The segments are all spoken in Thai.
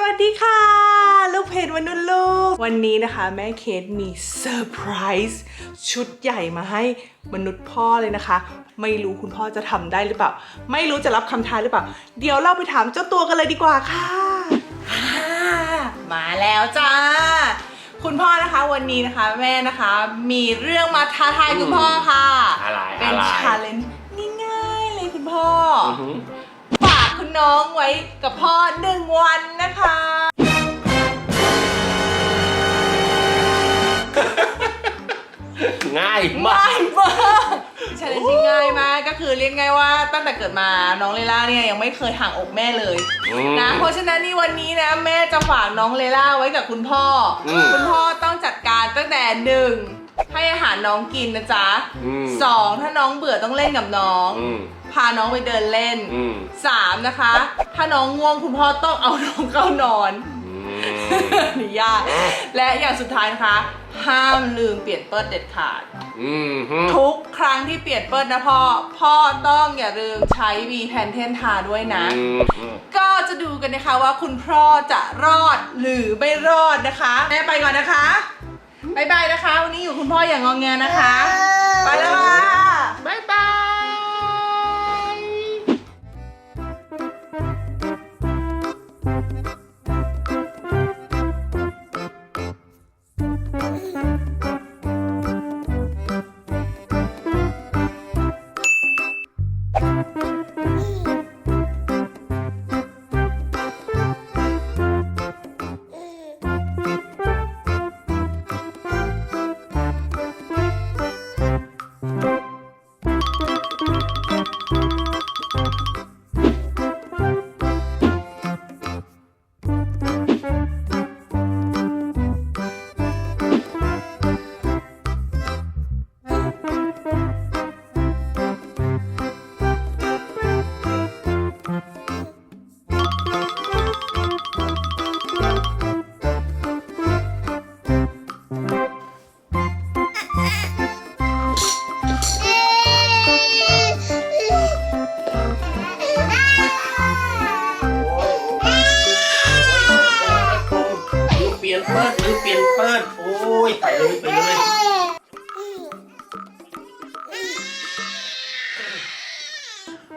สวัสดีค่ะ ลูกเพจมนุษย์ลูก วันนี้นะคะแม่เคสมีเซอร์ไพรส์ชุดใหญ่มาให้มนุษย์พ่อเลยนะคะ ไม่รู้คุณพ่อจะทำได้หรือเปล่า ไม่รู้จะรับคำท้าหรือเปล่า เดี๋ยวเราไปถามเจ้าตัวกันเลยดีกว่าค่ะอ่ามาแล้วจ้า คุณพ่อนะคะวันนี้นะคะแม่นะคะมีเรื่องมาท้าทายคุณพ่อค่ะ อะไรเป็นอะไร ชาเลนจ์ง่ายๆเลยคุณพ่ออ น้องไว้กับพ่อหนึ่งวันนะคะ ง่ายมาก ง่ายมากชาเลนจ์ที่ง่ายมากก็คือเรียกง่ายว่าตั้งแต่เกิดมาน้องเลล่าเนี่ยยังไม่เคยห่างอกแม่เลยอืมนะเพราะฉะนั้นนี่วันนี้นะแม่จะฝากน้องเลล่าไว้กับคุณพ่ออม คุณพ่อต้องจัดการตั้งแต่หนึ่ง ให้อาหารน้องกินนะจ๊ะอืม สองถ้าน้องเบื่อต้องเล่นกับน้อง อืมพาน้องไปเดินเล่นอืมสามนะคะ ถ้าน้องง่วงคุณพ่อต้องเอาน้องเข้านอน อืมนี่ยากและอย่างสุดท้ายนะคะ ห้ามลืมเปลี่ยนเปิดเด็ดขาด อืมฮึทุกครั้งที่เปลี่ยนเปิดนะพ่อ พ่อต้องอย่าลืมใช้วีแพนเทนทาด้วยนะ อืมอืมก็จะดูกันนะคะว่าคุณพ่อจะรอดหรือไม่รอดนะคะ แม่ไปก่อนนะคะ บายบายนะคะ วันนี้อยู่คุณพ่ออย่างงองแงนะคะ ไปแล้วค่ะ เปลี่ยนเปิดโอ้ยไปเลยไปเลย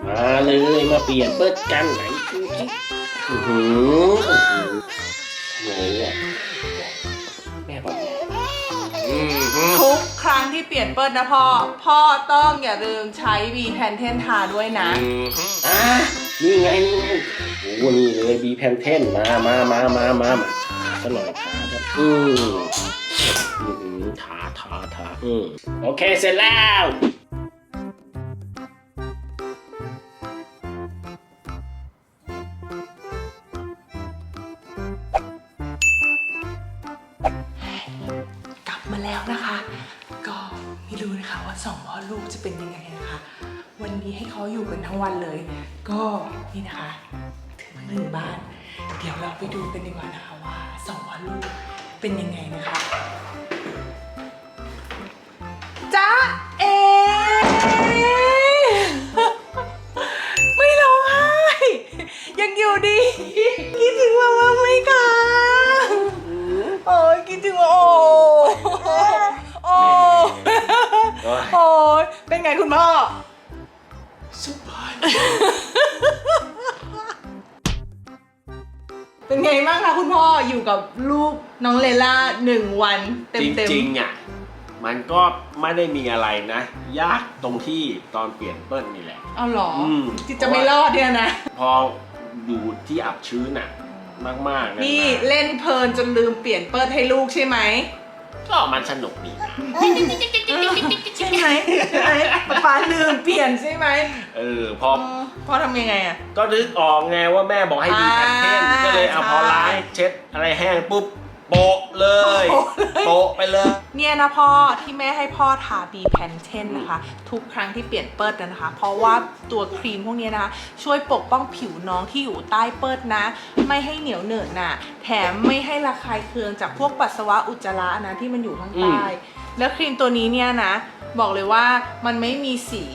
มาเลยมาเปลี่ยนเปิดกันไหนดูสิอื้อหืออื้อหือโอ้ยอะแม่บอกอืมฮึทุกครั้งที่เปลี่ยนเปิดนะพ่อ พ่อต้องอย่าลืมใช้วีแพนเทนทาด้วยนะ อืมฮึอะนี่ไงนี่ไงโอ้นี่เลยบีแพนเทนมามามามามามาสหน่อยขาครับ อืมอืมทาทาทาอืมโอเค เสร็จแล้วกลับมาแล้วนะคะ ก็ไม่รู้นะคะว่าสองพ่อลูกจะเป็นยังไงนะคะ วันนี้ให้เขาอยู่กันทั้งวันเลย ก็นี่นะคะ หนึ่งบ้าน เดี๋ยวเราไปดูกันดีกว่านะคะว่าสองพ่อลูกเป็นยังไงนะคะจ้าเอ ไม่ร้องไห้ยังอยู่ดี คิดถึงมาม่าไหมคะโอ้ยคิดถึงโอ้โอ้โอ้ยเป็นไงคุณพ่อสบาย เป็นไงบ้างคะคุณพ่ออยู่กับลูกน้องเลล่าหนึ่งวันเต็มจเต็ม ริงๆอะมันก็ไม่ได้มีอะไรนะ ยากตรงที่ตอนเปลี่ยนเปิ้ลนี่แหละ เอาเหรออมที่จะไม่รอดเนี่ยนะ พออยู่ที่อับชื้นอะ มากๆะนี่เล่นเพลินจนลืมเปลี่ยนเปิดให้ลูกใช่ไหม ก็มันสนุกดีนะใช่ไหมใช่ไหมป๊าป๊าลืมเปลี่ยนใช่ไหมเออพออ๋อพ่อทำยังไงอะก็นึกออกไงว่าแม่บอกให้ดีแพนเทนอ่าก็เลยเอาใช่พอล้างเช็ดอะไรแห้งปุ๊บโปะเลย โปะเลยโปะไปเลย เนี่ยนะพ่อที่แม่ให้พ่อทาบีแพนเทนนะคะ ทุกครั้งที่เปลี่ยนเปิดนะคะ เพราะว่าตัวครีมพวกนี้นะคะ ช่วยปกป้องผิวน้องที่อยู่ใต้เปิดนะ ไม่ให้เหนียวเหนอะหนะแถมไม่ให้ระคายเคืองจากพวกปัสสาวะอุจจาระนะที่มันอยู่ข้างใต้ แล้วครีมตัวนี้เนี่ยนะ บอกเลยว่ามันไม่มีสี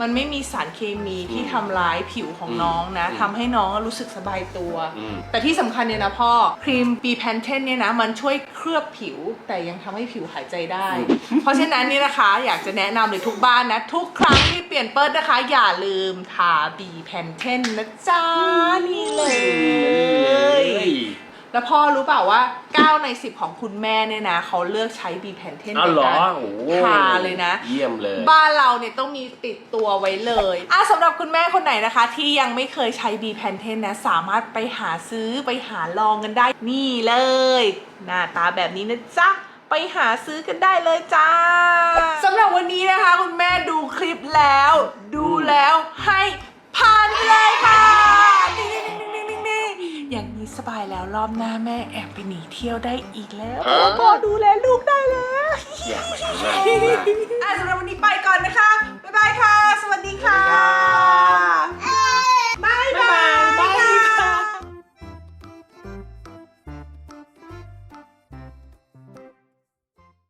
มันไม่มีสารเคมีที่ทำร้ายผิวของน้องนะอืมทำให้น้องรู้สึกสบายตัว อืม แต่ที่สำคัญเนี่ยนะพ่อ ครีม B p a n t e n เนี่ยนะ มันช่วยเคลือบผิว แต่ยังทำให้ผิวหายใจได้ เพราะฉะนั้นนี่นะคะ อยากจะแนะนำเลยทุกบ้านนะ ทุกครั้งที่เปลี่ยนเปิดนะคะ อย่าลืมทา B p a n t e n นะจ๊ะนี่เลย แล้วพ่อรู้เปล่าว่า 9 ใน 10 ของคุณแม่เนี่ยนะเขาเลือกใช้ B p a n t e n อ้าวเหรอการโอ้โหทาเลยนะ เยี่ยมเลย บ้านเราเนี่ยต้องมีติดตัวไว้เลยอะสำหรับคุณแม่คนไหนนะคะ ที่ยังไม่เคยใช้ B p a n t e n นะ สามารถไปหาซื้อไปหาลองกันได้นี่เลย หน้าตาแบบนี้นะจ๊ะไปหาซื้อกันได้เลยจ้าสำหรับวันนี้นะคะ คุณแม่ดูคลิปแล้ว ดูแล้วให้ผ่านไปเลยค่ะ แล้วรอบหน้าแม่แอบไปหนีเที่ยวได้อีกแล้วเพราะว่าพ่อดูแลลูกได้แล้ว อยากไปมากมาก อะสำหรับวันนี้ไปก่อนนะคะ